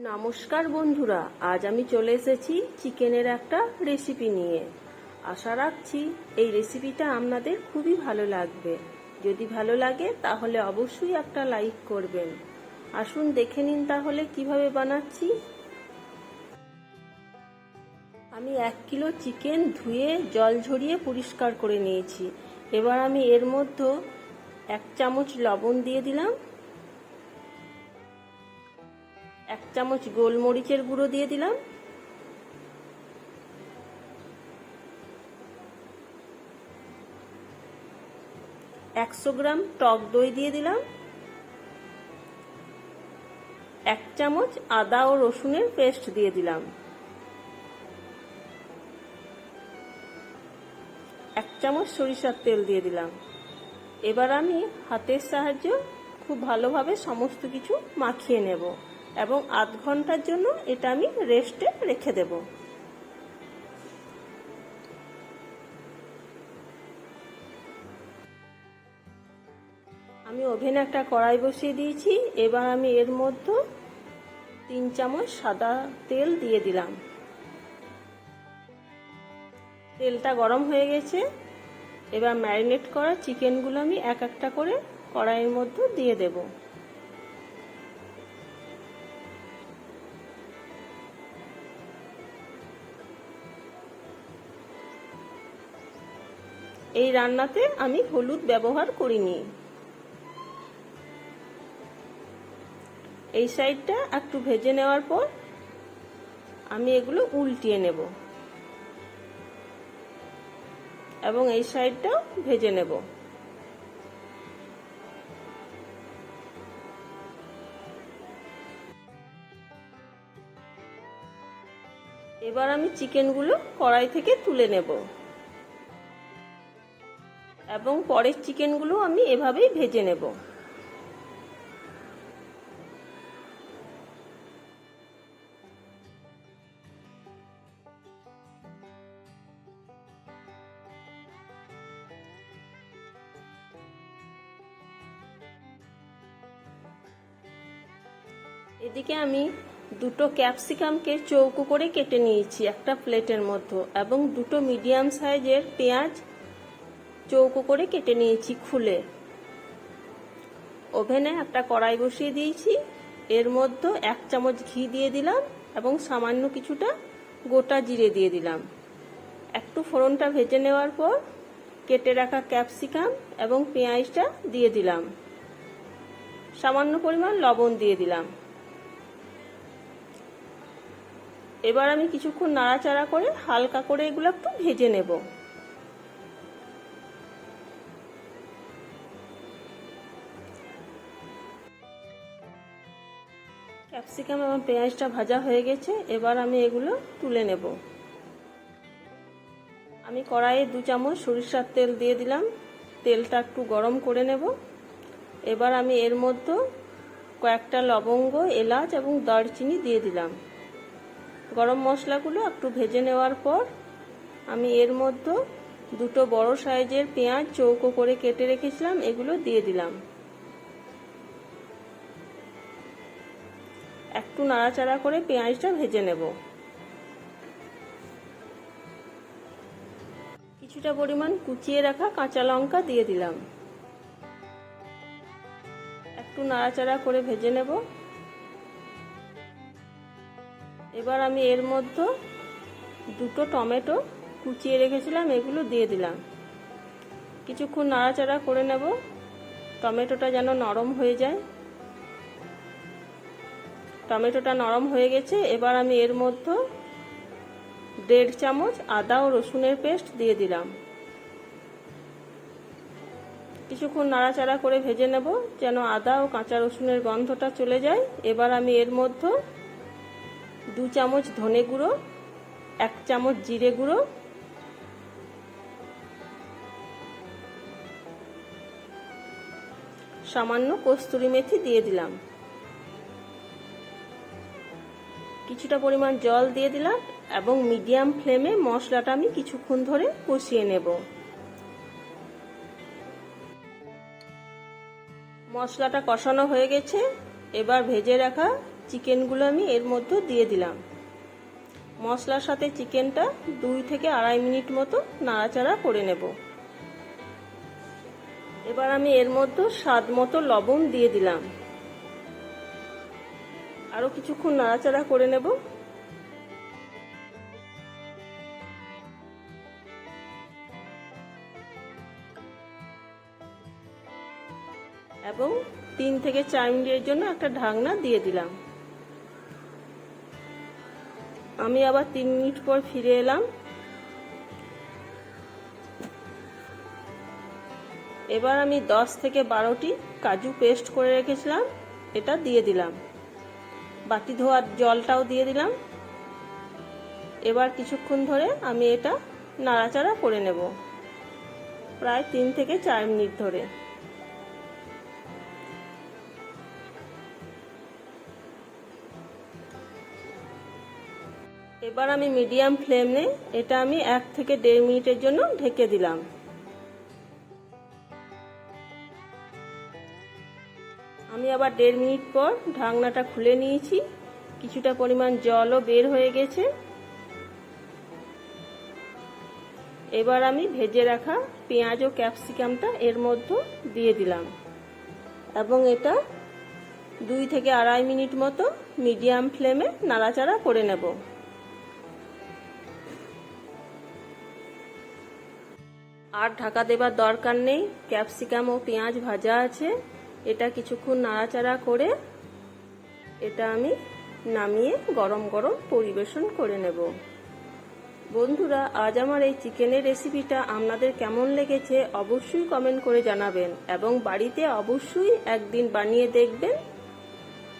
নমস্কার বন্ধুরা, আজ আমি চলে এসেছি চিকেনের একটা রেসিপি নিয়ে। আশা রাখছি এই রেসিপিটা আপনাদের খুবই ভালো লাগবে। যদি ভালো লাগে, তাহলে অবশ্যই একটা লাইক করবেন। আসুন, দেখে নিন তাহলে কীভাবে বানাচ্ছি। আমি এক কিলো চিকেন ধুয়ে জল ঝরিয়ে পরিষ্কার করে নিয়েছি। এবার আমি এর মধ্যে এক চামচ লবণ দিয়ে দিলাম। এক চামচ গোলমরিচের গুঁড়ো দিয়ে দিলাম। একশো গ্রাম টক দই দিয়ে দিলাম। এক চামচ আদা ও রসুনের পেস্ট দিয়ে দিলাম। এক চামচ সরিষার তেল দিয়ে দিলাম। এবার আমি হাতের সাহায্যে খুব ভালোভাবে সমস্ত কিছু মাখিয়ে নেব। এবং আধ ঘণ্টার জন্য এটা আমি রেস্টে রেখে দেব। আমি ওভেনে একটা কড়াই বসিয়ে দিয়েছি। এবার আমি এর মধ্যে তিন চামচ সাদা তেল দিয়ে দিলাম। তেলটা গরম হয়ে গেছে। এবার ম্যারিনেট করা চিকেনগুলো আমি এক একটা করে কড়াইয়ের মধ্যে দিয়ে দেবো। এই রান্নাতে আমি হলুদ ব্যবহার করিনি। এই সাইডটা একটু ভেজে নেওয়ার পর আমি এগুলো উল্টিয়ে নেব। এবং এই সাইডটাও ভেজে নেব। এবার আমি চিকেনগুলো কড়াই থেকে তুলে নেব। এবং পরের চিকেনগুলো আমি এভাবেই ভেজে নেব। এদিকে আমি দুটো ক্যাপসিকামকে চৌকো করে কেটে নিয়েছি একটা প্লেটের মধ্যে এবং দুটো মিডিয়াম সাইজের পেঁয়াজ চৌকো করে কেটে নিয়েছি খুলে। ওভেনে একটা কড়াই বসিয়ে দিয়েছি। এর মধ্যে এক চামচ ঘি দিয়ে দিলাম এবং সামান্য কিছুটা গোটা জিরে দিয়ে দিলাম। একটু ফোড়নটা ভেজে নেওয়ার পর কেটে রাখা ক্যাপসিকাম এবং পেঁয়াজটা দিয়ে দিলাম। সামান্য পরিমাণ লবণ দিয়ে দিলাম। এবার আমি কিছুক্ষণ নাড়াচাড়া করে হালকা করে এগুলো একটু ভেজে নেব। ক্যাপসিকাম এবং পেঁয়াজটা ভাজা হয়ে গেছে, এবার আমি এগুলো তুলে নেব। আমি কড়াইয়ে দু চামচ সরিষার তেল দিয়ে দিলাম, তেলটা একটু গরম করে নেব। এবার আমি এর মধ্যে কয়েকটা লবঙ্গ, এলাচ এবং দারচিনি দিয়ে দিলাম। গরম মশলাগুলো একটু ভেজে নেওয়ার পর আমি এর মধ্যে দুটো বড় সাইজের পেঁয়াজ চৌকো করে কেটে রেখেছিলাম, এগুলো দিয়ে দিলাম। একটু নাড়াচাড়া করে পেঁয়াজটা ভেজে নেব। কিছুটা পরিমাণ কুচিয়ে রাখা কাঁচা লঙ্কা দিয়ে দিলাম। একটু নাড়াচাড়া করে ভেজে নেব। এবার আমি এর মধ্যে দুটো টমেটো কুচিয়ে রেখেছিলাম, এগুলো দিয়ে দিলাম। কিছুক্ষণ নাড়াচাড়া করে নেব। টমেটোটা যেন নরম হয়ে যায়। টমেটোটা নরম হয়ে গেছে। এবার আমি এর মধ্যে দেড় চামচ আদা ও রসুনের পেস্ট দিয়ে দিলাম। কিছুক্ষণ নাড়াচাড়া করে ভেজে নেব যেন আদা ও কাঁচা রসুনের গন্ধটা চলে যায়। এবার আমি এর মধ্যে দু চামচ ধনে গুঁড়ো, এক চামচ জিরে গুঁড়ো, সামান্য কস্তুরি মেথি দিয়ে দিলাম। কিছুটা পরিমাণ জল দিয়ে দিলাম এবং মিডিয়াম ফ্লেমে মশলাটা আমি কিছুক্ষণ ধরে কষিয়ে নেব। মশলাটা কষানো হয়ে গেছে। এবার ভেজে রাখা চিকেনগুলো আমি এর মধ্যে দিয়ে দিলাম। মশলার সাথে চিকেনটা দুই থেকে আড়াই মিনিট মতো নাড়াচাড়া করে নেব। এবার আমি এর মধ্যে স্বাদ মতো লবণ দিয়ে দিলাম। আরও কিছুক্ষণ নাড়াচাড়া করে নেব। এবং তিন থেকে চার মিনিটের জন্য একটা ঢাকনা দিয়ে দিলাম। আমি আবার তিন মিনিট পর ফিরে এলাম। এবার আমি দশ থেকে বারোটি কাজু পেস্ট করে রেখেছিলাম, এটা দিয়ে দিলাম। বাটি ধোয়ার জলটাও দিয়ে দিলাম। এবার কিছুক্ষণ ধরে আমি এটা নাড়াচাড়া করে নেব, প্রায় তিন থেকে চার মিনিট ধরে। এবার আমি মিডিয়াম ফ্লেমে এটা আমি এক থেকে দেড় মিনিটের জন্য ঢেকে দিলাম। আমি আবার দেড় মিনিট পর ঢাকনাটা খুলে নিয়েছি। কিছুটা পরিমাণ জলও বের হয়ে গেছে। এবার আমি ভেজে রাখা পেঁয়াজ ও ক্যাপসিকামটা এর মধ্যে দিয়ে দিলাম। এবং এটা দুই থেকে আড়াই মিনিট মতো মিডিয়াম ফ্লেমে নাড়াচাড়া করে নেব। আর ঢাকা দেবার দরকার নেই। ক্যাপসিকাম ও পেঁয়াজ ভাজা আছে। এটা কিছুক্ষণ নাড়াচাড়া করে এটা আমি নামিয়ে গরম গরম পরিবেশন করে নেব। বন্ধুরা, আজ আমার এই চিকেনের রেসিপিটা আপনাদের কেমন লেগেছে অবশ্যই কমেন্ট করে জানাবেন এবং বাড়িতে অবশ্যই একদিন বানিয়ে দেখবেন।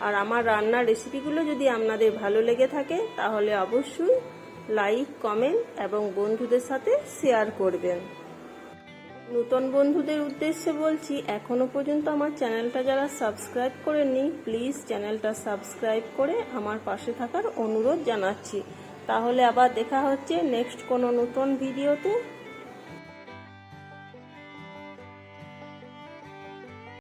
আর আমার রান্নার রেসিপিগুলো যদি আপনাদের ভালো লেগে থাকে, তাহলে অবশ্যই লাইক, কমেন্ট এবং বন্ধুদের সাথে শেয়ার করবেন। নতুন বন্ধুদের উদ্দেশ্যে বলছি, এখনও পর্যন্ত আমার চ্যানেলটা যারা সাবস্ক্রাইব করেননি প্লিজ চ্যানেলটা সাবস্ক্রাইব করে আমার পাশে থাকার অনুরোধ জানাচ্ছি। তাহলে আবার দেখা হচ্ছে নেক্সট কোনো নতুন ভিডিওতে।